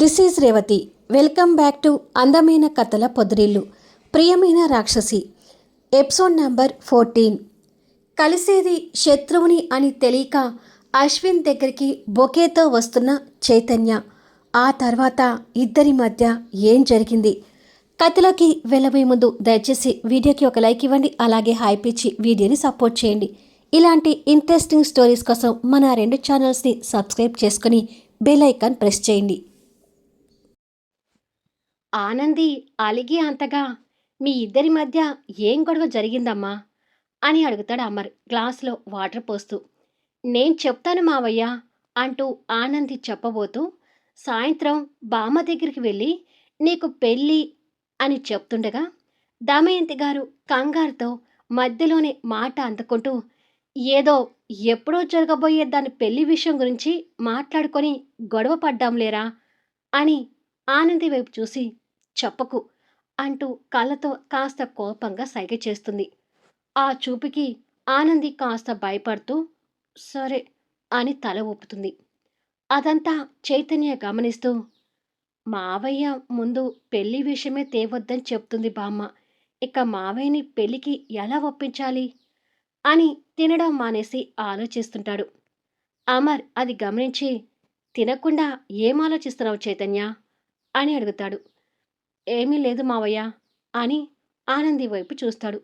This is Revathi. Welcome back to అందమైన కథల పొదిరిల్లు. ప్రియమైన రాక్షసి ఎపిసోడ్ నంబర్ ఫోర్టీన్. కలిసేది శత్రువుని అని తెలియక అశ్విన్ దగ్గరికి బొకేతో వస్తున్న చైతన్య. ఆ తర్వాత ఇద్దరి మధ్య ఏం జరిగింది? కథలోకి వెళ్ళబోయే ముందు దయచేసి వీడియోకి ఒక లైక్ ఇవ్వండి అలాగే హైప్ ఇచ్చి వీడియోని సపోర్ట్ చేయండి. ఇలాంటి ఇంట్రెస్టింగ్ స్టోరీస్ కోసం మన రెండు ఛానల్స్ని సబ్స్క్రైబ్ చేసుకుని బెల్ ఐకాన్ ప్రెస్ చేయండి. ఆనంది అలిగి అంతగా మీ ఇద్దరి మధ్య ఏం గొడవ జరిగిందమ్మా? అని అడుగుతాడు అమర్ గ్లాసులో వాటర్ పోస్తూ. నేను చెప్తాను మావయ్య అంటూ ఆనంది చెప్పబోతూ సాయంత్రం బామ్మ దగ్గరికి వెళ్ళి నీకు పెళ్ళి అని చెప్తుండగా దమయంతి గారు కంగారుతో మధ్యలోనే మాట అందుకుంటూ ఏదో ఎప్పుడో జరగబోయే దాని పెళ్ళి విషయం గురించి మాట్లాడుకొని గొడవ పడ్డాంలేరా? అని ఆనంది వైపు చూసి చెప్పకు అంటూ కళ్ళతో కాస్త కోపంగా సైగ చేస్తుంది. ఆ చూపుకి ఆనంది కాస్త భయపడుతూ సరే అని తల ఊపుతుంది. అదంతా చైతన్య గమనిస్తూ మావయ్య ముందు పెళ్ళి విషయమే తేవద్దని చెప్తుంది బామ్మ. ఇక మావయ్యని పెళ్ళికి ఎలా ఒప్పించాలి? అని తినడం మానేసి ఆలోచిస్తుంటాడు. అమర్ అది గమనించి తినకుండా ఏం ఆలోచిస్తున్నావు చైతన్య? అని అడుగుతాడు. ఏమీ లేదు మావయ్య అని ఆనంది వైపు చూస్తాడు.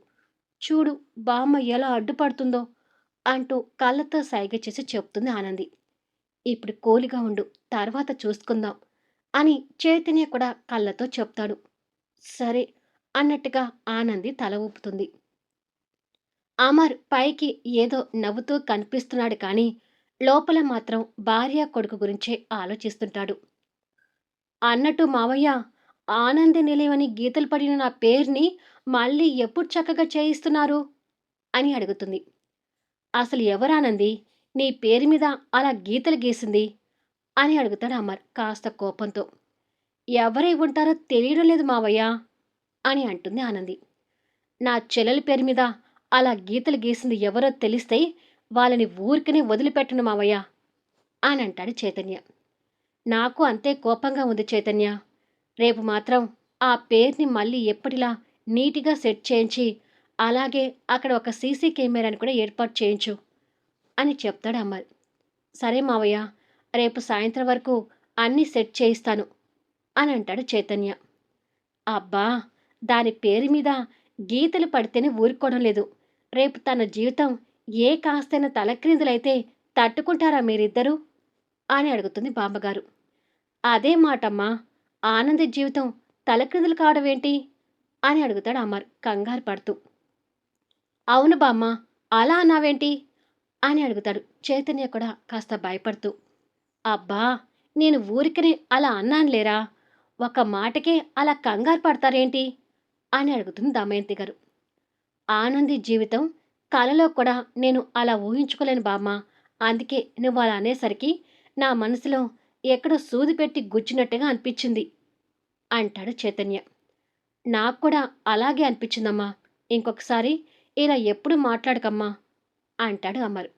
చూడు బామ్మ ఎలా అడ్డుపడుతుందో అంటూ కళ్ళతో సైగ చేసి చెప్తుంది ఆనంది. ఇప్పుడు కోలిగా ఉండు తర్వాత చూసుకుందాం అని చైతన్య కూడా కళ్ళతో చెప్తాడు. సరే అన్నట్టుగా ఆనంది తల ఊపుతుంది. అమర్ పైకి ఏదో నవ్వుతూ కనిపిస్తున్నాడు కానీ లోపల మాత్రం భార్య కొడుకు గురించే ఆలోచిస్తుంటాడు. అన్నట్టు మావయ్య ఆనంది నిలయమని గీతలు పడిన నా పేరుని మళ్ళీ ఎప్పుడు చక్కగా చేయిస్తున్నారు? అని అడుగుతుంది. అసలు ఎవరానంది నీ పేరు మీద అలా గీతలు గీసింది? అని అడుగుతాడు అమర్ కాస్త కోపంతో. ఎవరై ఉంటారో తెలియడం లేదు మావయ్య అని అంటుంది ఆనంది. నా చెల్లెల పేరు మీద అలా గీతలు గీసింది ఎవరో తెలిస్తే వాళ్ళని ఊరికనే వదిలిపెట్టను మావయ్య అని అంటాడు చైతన్య. నాకు అంతే కోపంగా ఉంది చైతన్య. రేపు మాత్రం ఆ పేరుని మళ్ళీ ఎప్పటిలా నీట్గా సెట్ చేయించి అలాగే అక్కడ ఒక సీసీ కెమెరాని కూడా ఏర్పాటు చేయించు అని చెప్తాడు అమర్ సరే మావయ్య రేపు సాయంత్రం వరకు అన్నీ సెట్ చేయిస్తాను అని అంటాడు చైతన్య. అబ్బా దాని పేరు మీద గీతలు పడితేనే ఊరుకోవడం లేదు. రేపు తన జీవితం ఏ కాస్తైన తలక్రిందులైతే తట్టుకుంటారా మీరిద్దరూ? అని అడుగుతుంది బామ్మగారు. అదే మాటమ్మా ఆనంది జీవితం తలక్రిందులు కావడం ఏంటి అని అడుగుతాడు అమర్ కంగారు పడుతూ. అవును బామ్మ అలా అన్నావేంటి? అని అడుగుతాడు చైతన్య కూడా కాస్త భయపడుతూ. అబ్బా నేను ఊరికనే అలా అన్నాను లేరా? ఒక మాటకే అలా కంగారు పడతారేంటి? అని అడుగుతుంది దమయంతి గారు. ఆనంది జీవితం కలలో కూడా నేను అలా ఊహించుకోలేను బామ్మ. అందుకే నువ్వు అలా అనేసరికి నా మనసులో ఎక్కడో సూది పెట్టి గుచ్చినట్టుగా అనిపించింది అంటాడు చైతన్య. నాకు కూడా అలాగే అనిపించిందమ్మా. ఇంకొకసారి ఇలా ఎప్పుడు మాట్లాడకమ్మా అంటాడు అమర్.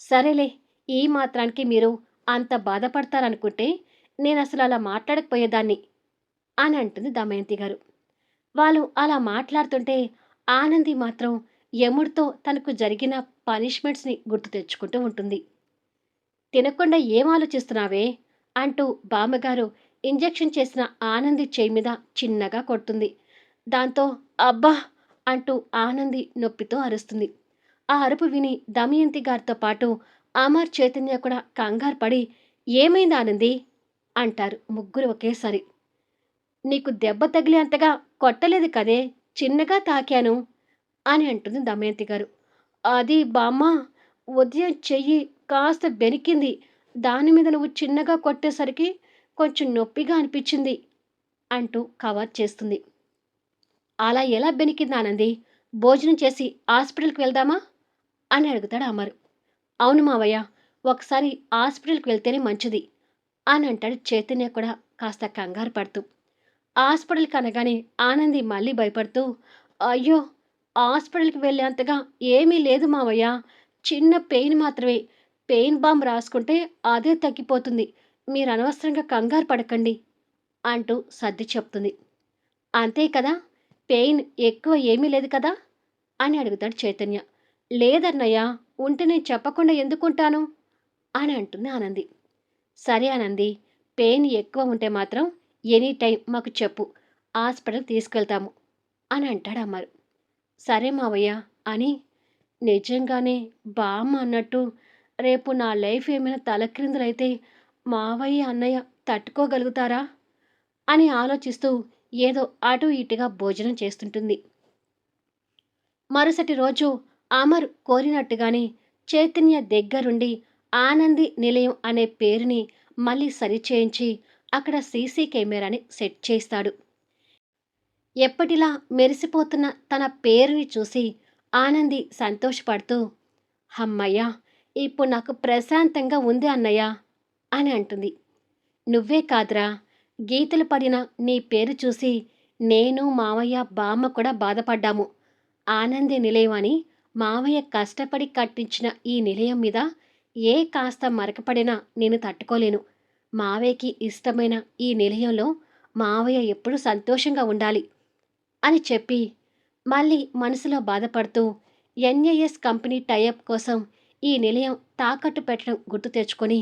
సరేలే ఈ మాత్రానికి మీరు అంత బాధపడతారనుకుంటే నేను అసలు అలా మాట్లాడకపోయేదాన్ని అని అంటుంది దమయంతి గారు. వాళ్ళు అలా మాట్లాడుతుంటే ఆనంది మాత్రం యముడితో తనకు జరిగిన పనిష్మెంట్స్ని గుర్తు తెచ్చుకుంటూ ఉంటుంది. తినకుండా ఏం ఆలోచిస్తున్నావే? అంటూ బామ్మగారు ఇంజెక్షన్ చేసిన ఆనంది చేయి మీద చిన్నగా కొడుతుంది. దాంతో అబ్బా! అంటూ ఆనంది నొప్పితో అరుస్తుంది. ఆ అరుపు విని దమయంతి గారితో పాటు అమర్ చైతన్య కూడా కంగారు పడి ఏమైంది ఆనంది? అంటారు ముగ్గురు ఒకేసారి. నీకు దెబ్బ తగిలేంతగా కొట్టలేదు కదే చిన్నగా తాకాను అని అంటుంది దమయంతి గారు. అది బామ్మ ఉదయం చెయ్యి కాస్త బెనికింది దాని మీద నువ్వు చిన్నగా కొట్టేసరికి కొంచెం నొప్పిగా అనిపించింది అంటూ కవర్ చేస్తుంది. అలా ఎలా బెనికింది ఆనంది? భోజనం చేసి హాస్పిటల్కి వెళ్దామా? అని అడుగుతాడు అమరు. అవును మావయ్య ఒకసారి హాస్పిటల్కి వెళ్తేనే మంచిది అని అంటాడు చైతన్య కూడా కాస్త కంగారు పడుతూ. హాస్పిటల్కి అనగానే ఆనంది మళ్ళీ భయపడుతూ అయ్యో హాస్పిటల్కి వెళ్ళేంతగా ఏమీ లేదు మావయ్య చిన్న పెయిన్ మాత్రమే. పెయిన్ బామ్ రాసుకుంటే అదే తగ్గిపోతుంది. మీరు అనవసరంగా కంగారు పడకండి అంటూ సర్ది చెప్తుంది. అంతే కదా? పెయిన్ ఎక్కువ ఏమీ లేదు కదా? అని అడుగుతాడు చైతన్య. లేదన్నయ్య ఉంటే నేను చెప్పకుండా ఎందుకుంటాను? అని అంటుంది ఆనంది. సరే ఆనంది పెయిన్ ఎక్కువ ఉంటే మాత్రం ఎనీ టైం మాకు చెప్పు హాస్పిటల్ తీసుకెళ్తాము అని అంటాడు అమ్మారు సరే మావయ్య అని నిజంగానే బామ్మ అన్నట్టు రేపు నా లైఫ్ ఏమైనా తలక్రిందులైతే మావయ్య అన్నయ్య తట్టుకోగలుగుతారా? అని ఆలోచిస్తూ ఏదో అటు ఇటుగా భోజనం చేస్తుంటుంది. మరుసటి రోజు అమర్ కోరినట్టుగానే చైతన్య దగ్గరుండి ఆనంది నిలయం అనే పేరుని మళ్ళీ సరిచేయించి అక్కడ సీసీ కెమెరాని సెట్ చేస్తాడు. ఎప్పటిలా మెరిసిపోతున్న తన పేరుని చూసి ఆనంది సంతోషపడుతూ అమ్మయ్యా ఇప్పుడు నాకు ప్రశాంతంగా ఉంది అన్నయ్య అని అంటుంది. నువ్వే కాదురా గీతలు పడిన నీ పేరు చూసి నేను మావయ్య బామ్మ కూడా బాధపడ్డాము. ఆనంది నిలయం అని మావయ్య కష్టపడి కట్టించిన ఈ నిలయం మీద ఏ కాస్త మరకపడినా నేను తట్టుకోలేను. మావయ్యకి ఇష్టమైన ఈ నిలయంలో మావయ్య ఎప్పుడు సంతోషంగా ఉండాలి అని చెప్పి మళ్ళీ మనసులో బాధపడుతూ ఎన్ఏఎస్ కంపెనీ టైఅప్ కోసం ఈ నిలయం తాకట్టు పెట్టడం గుర్తు తెచ్చుకొని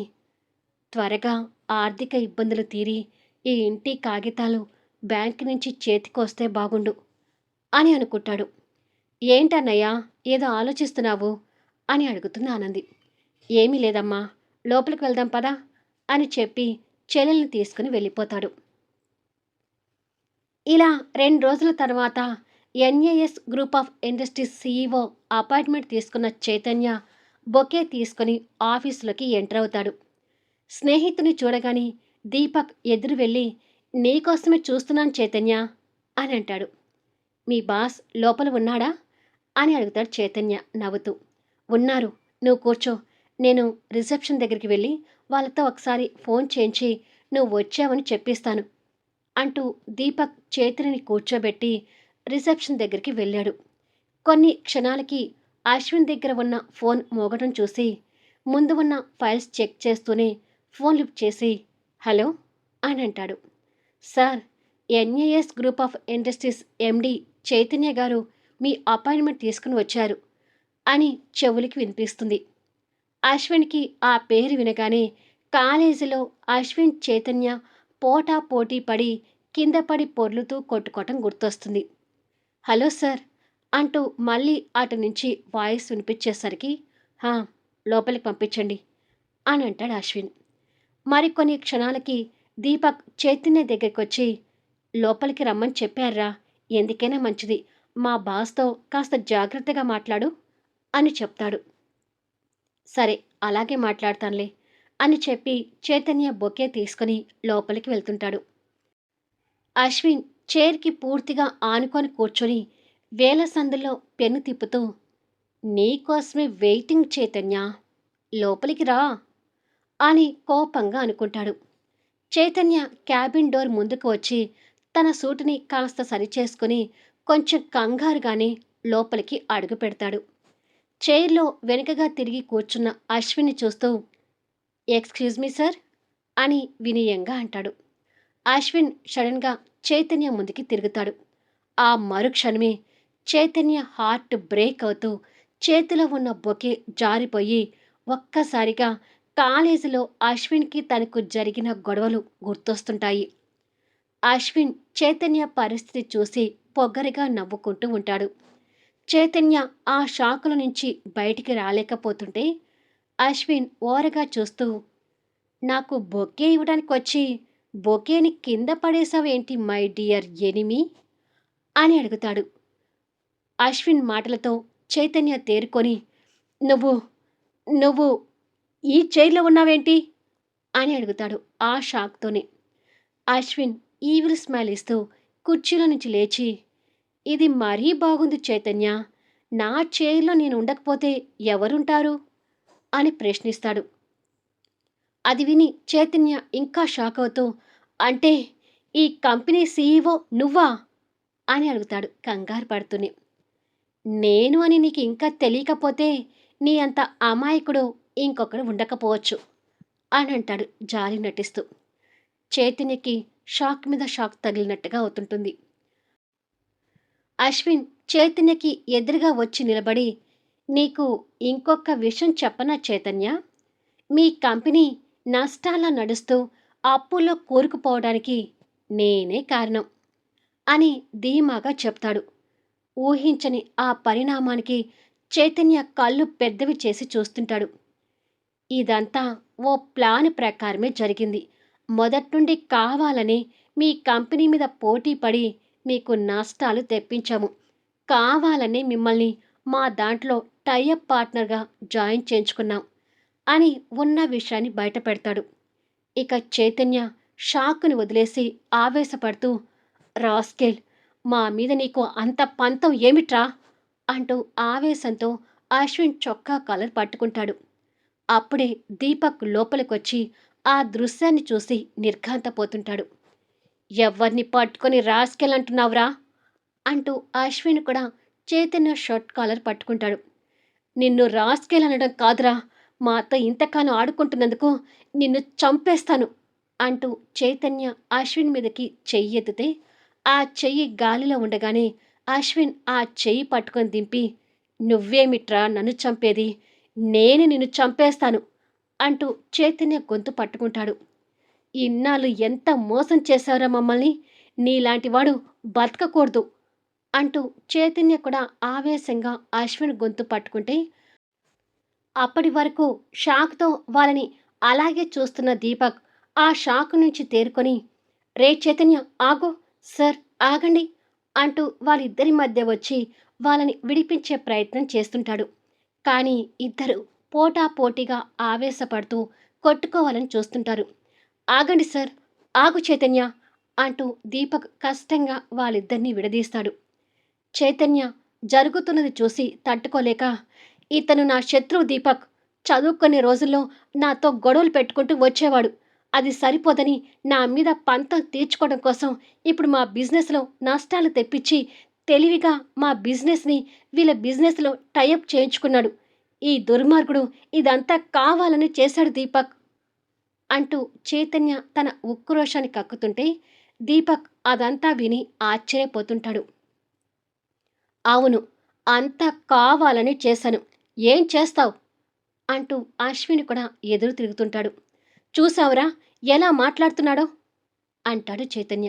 త్వరగా ఆర్థిక ఇబ్బందులు తీరి ఈ ఇంటి కాగితాలు బ్యాంక్ నుంచి చేతికొస్తే బాగుండు అని అనుకుంటాడు. ఏంటన్నయ్యా ఏదో ఆలోచిస్తున్నావు? అని అడుగుతుంది ఆనంది. ఏమీ లేదమ్మా లోపలికి వెళ్దాం పదా అని చెప్పి చెల్లెల్ని తీసుకుని వెళ్ళిపోతాడు. ఇలా రెండు రోజుల తర్వాత NAS group of industries CEO appointment తీసుకున్న చైతన్య బొకే తీసుకుని ఆఫీసులోకి ఎంటర్ అవుతాడు. స్నేహితుని చూడగానే దీపక్ ఎదురు వెళ్ళి నీకోసమే చూస్తున్నాను చైతన్య అని అంటాడు. మీ బాస్ లోపల ఉన్నాడా? అని అడుగుతాడు చైతన్య నవ్వుతూ. ఉన్నారు. నువ్వు కూర్చో. నేను రిసెప్షన్ దగ్గరికి వెళ్ళి వాళ్ళతో ఒకసారి ఫోన్ చేయించి నువ్వు వచ్చావని చెప్పిస్తాను అంటూ దీపక్ చేతిని కూర్చోబెట్టి రిసెప్షన్ దగ్గరికి వెళ్ళాడు. కొన్ని క్షణాలకి అశ్విన్ దగ్గర ఉన్న ఫోన్ మోగటం చూసి ముందు ఉన్న ఫైల్స్ చెక్ చేస్తూనే ఫోన్ లిఫ్ట్ చేసి హలో అని అంటాడు. Sir NAS group of industries MD Chaitanya గారు మీ అపాయింట్మెంట్ తీసుకుని వచ్చారు అని చెవులకి వినిపిస్తుంది. అశ్విన్కి ఆ పేరు వినగానే కాలేజీలో అశ్విన్ చైతన్య పోటా పోటీ పడి కింద పడి పొర్లుతూ కొట్టుకోవటం గుర్తొస్తుంది. హలో సార్ అంటూ మళ్ళీ అటు నుంచి వాయిస్ వినిపించేసరికి హా లోపలికి పంపించండి అని అంటాడు అశ్విన్. మరికొన్ని క్షణాలకి దీపక్ చైతన్య దగ్గరికి వచ్చి లోపలికి రమ్మని చెప్పారా? ఎందుకైనా మంచిది. మా బాస్తో కాస్త జాగ్రత్తగా మాట్లాడు అని చెప్తాడు. సరే అలాగే మాట్లాడతానులే అని చెప్పి చైతన్య బొకే తీసుకుని లోపలికి వెళ్తుంటాడు. అశ్విన్ చైర్కి పూర్తిగా ఆనుకొని కూర్చొని వేల సందులో పెన్ను తిప్పుతూ నీకోసమే వెయిటింగ్ చైతన్య లోపలికి రా అని కోపంగా అనుకుంటాడు. చైతన్య క్యాబిన్ డోర్ ముందుకు వచ్చి తన సూటుని కాస్త సరిచేసుకుని కొంచెం కంగారుగానే లోపలికి అడుగు పెడతాడు. చైర్లో వెనుకగా తిరిగి కూర్చున్న అశ్విని చూస్తూ ఎక్స్క్యూజ్ మీ సార్ అని వినయంగా అంటాడు. అశ్విన్ సడన్గా చైతన్య ముందుకి తిరుగుతాడు. ఆ మరుక్షణమే చైతన్య హార్ట్ బ్రేక్ అవుతూ చేతిలో ఉన్న బొకే జారిపోయి ఒక్కసారిగా కాలేజీలో అశ్విన్కి తనకు జరిగిన గొడవలు గుర్తొస్తుంటాయి. అశ్విన్ చైతన్య పరిస్థితి చూసి పొగ్గరిగా నవ్వుకుంటూ ఉంటాడు. చైతన్య ఆ షాకుల నుంచి బయటికి రాలేకపోతుంటే అశ్విన్ ఓరగా చూస్తూ నాకు బొకే ఇవ్వడానికి వచ్చి బొకేని కింద పడేసావేంటి మై డియర్ ఎనిమి? అని అడుగుతాడు. అశ్విన్ మాటలతో చైతన్య తేరుకొని నువ్వు నువ్వు ఈ చైర్లో ఉన్నావేంటి? అని అడుగుతాడు ఆ షాక్తోనే. అశ్విన్ ఈవిల్ స్మైల్ ఇస్తూ కుర్చీలో నుంచి లేచి ఇది మరీ బాగుంది చైతన్య. నా చైర్లో నేను ఉండకపోతే ఎవరుంటారు? అని ప్రశ్నిస్తాడు. అది విని చైతన్య ఇంకా షాక్ అవుతూ అంటే ఈ కంపెనీ సీఈఓ నువ్వా? అని అడుగుతాడు కంగారు పడుతూనే. నేను అని నీకు ఇంకా తెలియకపోతే నీ అంత అమాయకుడు ఇంకొకడు ఉండకపోవచ్చు అని అంటాడు జాలి నటిస్తూ. చైతన్యకి షాక్ మీద షాక్ తగిలినట్టుగా అవుతుంటుంది. అశ్విన్ చైతన్యకి ఎదురుగా వచ్చి నిలబడి నీకు ఇంకొక విషయం చెప్పనా చైతన్య? మీ కంపెనీ నష్టాల నడుస్తూ అప్పుల్లో కూరుకుపోవడానికి నేనే కారణం అని ధీమాగా చెప్తాడు. ఊహించని ఆ పరిణామానికి చైతన్య కళ్ళు పెద్దవి చేసి చూస్తుంటాడు. ఇదంతా ఓ ప్లాన్ ప్రకారమే జరిగింది. మొదట్నుండి కావాలని మీ కంపెనీ మీద పోటీ పడి మీకు నష్టాలు తెప్పించాము. కావాలని మిమ్మల్ని మా దాంట్లో టైఅప్ పార్ట్నర్గా జాయిన్ చేయించుకున్నాం అని ఉన్న విషయాన్ని బయట పెడతాడు ఇక చైతన్య షాక్ను వదిలేసి ఆవేశపడుతూ రాస్కెల్ మా మీద నీకు అంత పంతం ఏమిట్రా? అంటూ ఆవేశంతో అశ్విన్ చొక్కా కలర్ పట్టుకుంటాడు. అప్పుడే దీపక్ లోపలికొచ్చి ఆ దృశ్యాన్ని చూసి నిర్ఘాంతపోతుంటాడు. ఎవరిని పట్టుకొని రాసుకెళ్ళంటున్నావురా? అంటూ అశ్విన్ కూడా చైతన్య షర్ట్ కాలర్ పట్టుకుంటాడు. నిన్ను రాసుకెళ్ళనడం అనడం కాదురా. మా అత్త ఇంతకాలం ఆడుకుంటున్నందుకు నిన్ను చంపేస్తాను అంటూ చైతన్య అశ్విన్ మీదకి చెయ్యి ఎత్తితే ఆ చెయ్యి గాలిలో ఉండగానే అశ్విన్ ఆ చెయ్యి పట్టుకొని దింపి నువ్వేమిట్రా నన్ను చంపేది? నేను నిన్ను చంపేస్తాను అంటూ చైతన్య గొంతు పట్టుకుంటాడు. ఇన్నాళ్ళు ఎంత మోసం చేశారా మమ్మల్ని? నీలాంటివాడు బతకకూడదు అంటూ చైతన్య కూడా ఆవేశంగా అశ్విన్ గొంతు పట్టుకుంటే అప్పటి వరకు షాక్తో వాళ్ళని అలాగే చూస్తున్న దీపక్ ఆ షాక్ నుంచి తేరుకొని రే చైతన్య ఆగు! సార్ ఆగండి అంటూ వాళ్ళిద్దరి మధ్య వచ్చి వాళ్ళని విడిపించే ప్రయత్నం చేస్తుంటాడు. కానీ ఇద్దరు పోటా పోటీగా ఆవేశపడుతూ కొట్టుకోవాలని చూస్తుంటారు. ఆగండి సార్ ఆగు చైతన్య అంటూ దీపక్ కష్టంగా వాళ్ళిద్దరినీ విడదీస్తాడు. చైతన్య జరుగుతున్నది చూసి తట్టుకోలేక ఇతను నా శత్రువు దీపక్ చదువుకునే రోజుల్లో నాతో గొడవలు పెట్టుకుంటూ వచ్చేవాడు. అది సరిపోదని నా మీద పంతం తీర్చుకోవడం కోసం ఇప్పుడు మా బిజినెస్లో నష్టాలు తెప్పించి తెలివిగా మా బిజినెస్ని వీళ్ళ బిజినెస్లో టైఅప్ చేయించుకున్నాడు. ఈ దుర్మార్గుడు ఇదంతా కావాలని చేశాడు దీపక్ అంటూ చైతన్య తన ఉక్రోషాన్ని కక్కుతుంటే దీపక్ అదంతా విని ఆశ్చర్యపోతుంటాడు. అవును అంతా కావాలని చేశాను. ఏం చేస్తావు? అంటూ అశ్విని కూడా ఎదురు తిరుగుతుంటాడు. చూసావురా ఎలా మాట్లాడుతున్నాడో? అంటాడు చైతన్య.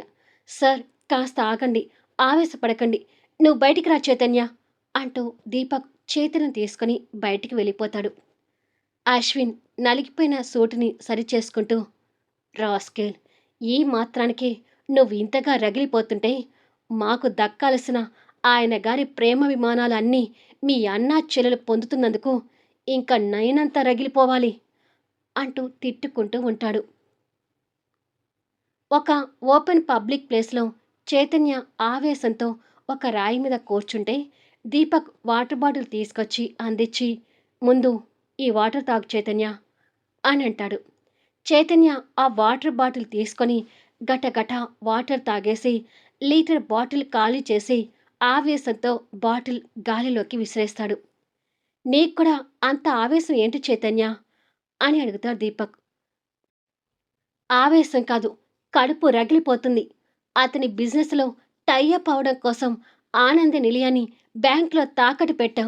సార్ కాస్త ఆగండి ఆవేశపడకండి నువ్వు బయటికి రా చైతన్య అంటూ దీపక్ చేతిని తీసుకుని బయటికి వెళ్ళిపోతాడు. అశ్విన్ నలిగిపోయిన సూటిని సరిచేసుకుంటూ రాస్కేల్ ఈ మాత్రానికి నువ్వు ఇంతగా రగిలిపోతుంటే మాకు దక్కాల్సిన ఆయన గారి ప్రేమ విమానాలు అన్నీ మీ అన్నా చెల్లెలు పొందుతున్నందుకు ఇంకా నయనంతా రగిలిపోవాలి. అంటూ తిట్టుకుంటూ ఉంటాడు. ఒక ఓపెన్ పబ్లిక్ ప్లేస్లో చైతన్య ఆవేశంతో ఒక రాయి మీద కూర్చుంటే దీపక్ వాటర్ బాటిల్ తీసుకొచ్చి అందించి ముందు ఈ వాటర్ తాగు చైతన్య అని అంటాడు. చైతన్య ఆ వాటర్ బాటిల్ తీసుకొని గటగట వాటర్ తాగేసి లీటర్ బాటిల్ ఖాళీ చేసి ఆవేశంతో బాటిల్ గాలిలోకి విసిరేస్తాడు. నీకు కూడా అంత ఆవేశం ఏంటి చైతన్య? అని అడుగుతాడు దీపక్. ఆవేశం కాదు కడుపు రగిలిపోతుంది. అతని బిజినెస్లో టైఅప్ అవడం కోసం ఆనంద నిలయాన్ని బ్యాంకులో తాకట్టు పెట్టాం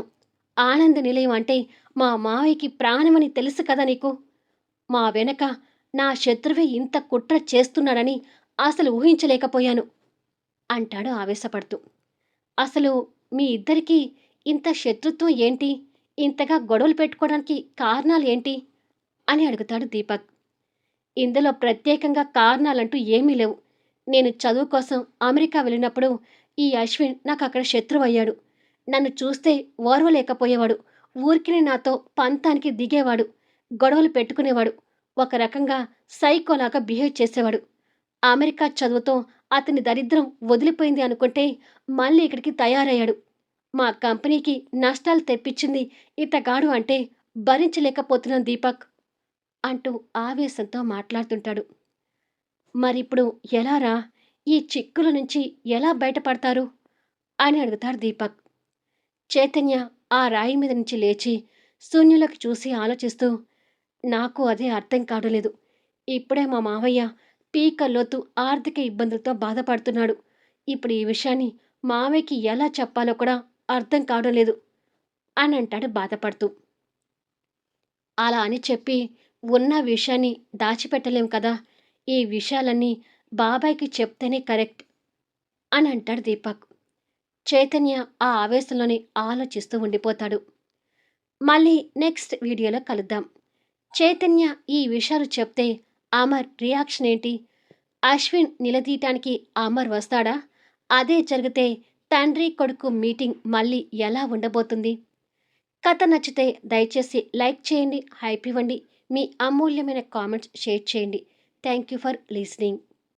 ఆనంద నిలయం అంటే మా మావయ్యకి ప్రాణమని తెలుసు కదా నీకు? మా వెనక నా శత్రువే ఇంత కుట్ర చేస్తున్నాడని అసలు ఊహించలేకపోయాను అంటాడు ఆవేశపడుతూ. అసలు మీ ఇద్దరికీ ఇంత శత్రుత్వం ఏంటి? ఇంతగా గొడవలు పెట్టుకోవడానికి కారణాలు ఏంటి? అని అడుగుతాడు దీపక్. ఇందులో ప్రత్యేకంగా కారణాలంటూ ఏమీ లేవు. నేను చదువు కోసం అమెరికా వెళ్ళినప్పుడు ఈ అశ్విన్ నాకు అక్కడ శత్రువు అయ్యాడు నన్ను చూస్తే ఓర్వలేకపోయేవాడు. ఊరికినే నాతో పంతానికి దిగేవాడు. గొడవలు పెట్టుకునేవాడు. ఒక రకంగా సైకోలాగా బిహేవ్ చేసేవాడు. అమెరికా చదువుతో అతని దరిద్రం వదిలిపోయింది అనుకుంటే మళ్ళీ ఇక్కడికి తయారయ్యాడు. మా కంపెనీకి నష్టాలు తెప్పించింది ఇతగాడు అంటే భరించలేకపోతున్నాను దీపక్. అంటూ ఆవేశంతో మాట్లాడుతుంటాడు. మరిప్పుడు ఎలారా? ఈ చిక్కుల నుంచి ఎలా బయటపడతారు? అని అడుగుతాడు దీపక్. చైతన్య ఆ రాయి మీద నుంచి లేచి శూన్యులకు చూసి ఆలోచిస్తూ నాకు అదే అర్థం కాడలేదు ఇప్పుడే మా మావయ్య పీకల్లోతు ఆర్థిక ఇబ్బందులతో బాధపడుతున్నాడు. ఇప్పుడు ఈ విషయాన్ని మావయ్యకి ఎలా చెప్పాలో కూడా అర్థం కావడం లేదు. అని అంటాడు బాధపడుతూ. అలా అని చెప్పి ఉన్న విషయాన్ని దాచిపెట్టలేం కదా? ఈ విషయాలన్నీ బాబాయ్కి చెప్తేనే కరెక్ట్ అని అంటాడు దీపక్. చైతన్య ఆ ఆవేశంలోనే ఆలోచిస్తూ ఉండిపోతాడు. మళ్ళీ నెక్స్ట్ వీడియోలో కలుద్దాం. చైతన్య ఈ విషయాలు చెప్తే అమర్ రియాక్షన్ ఏంటి? అశ్విన్ నిలదీయటానికి అమర్ వస్తాడా? అదే జరిగితే తండ్రి కొడుకు మీటింగ్ మళ్ళీ ఎలా ఉండబోతుంది? కథ నచ్చితే దయచేసి లైక్ చేయండి హైప్ ఇవ్వండి. మీ అమూల్యమైన కామెంట్స్ షేర్ చేయండి. Thank you for listening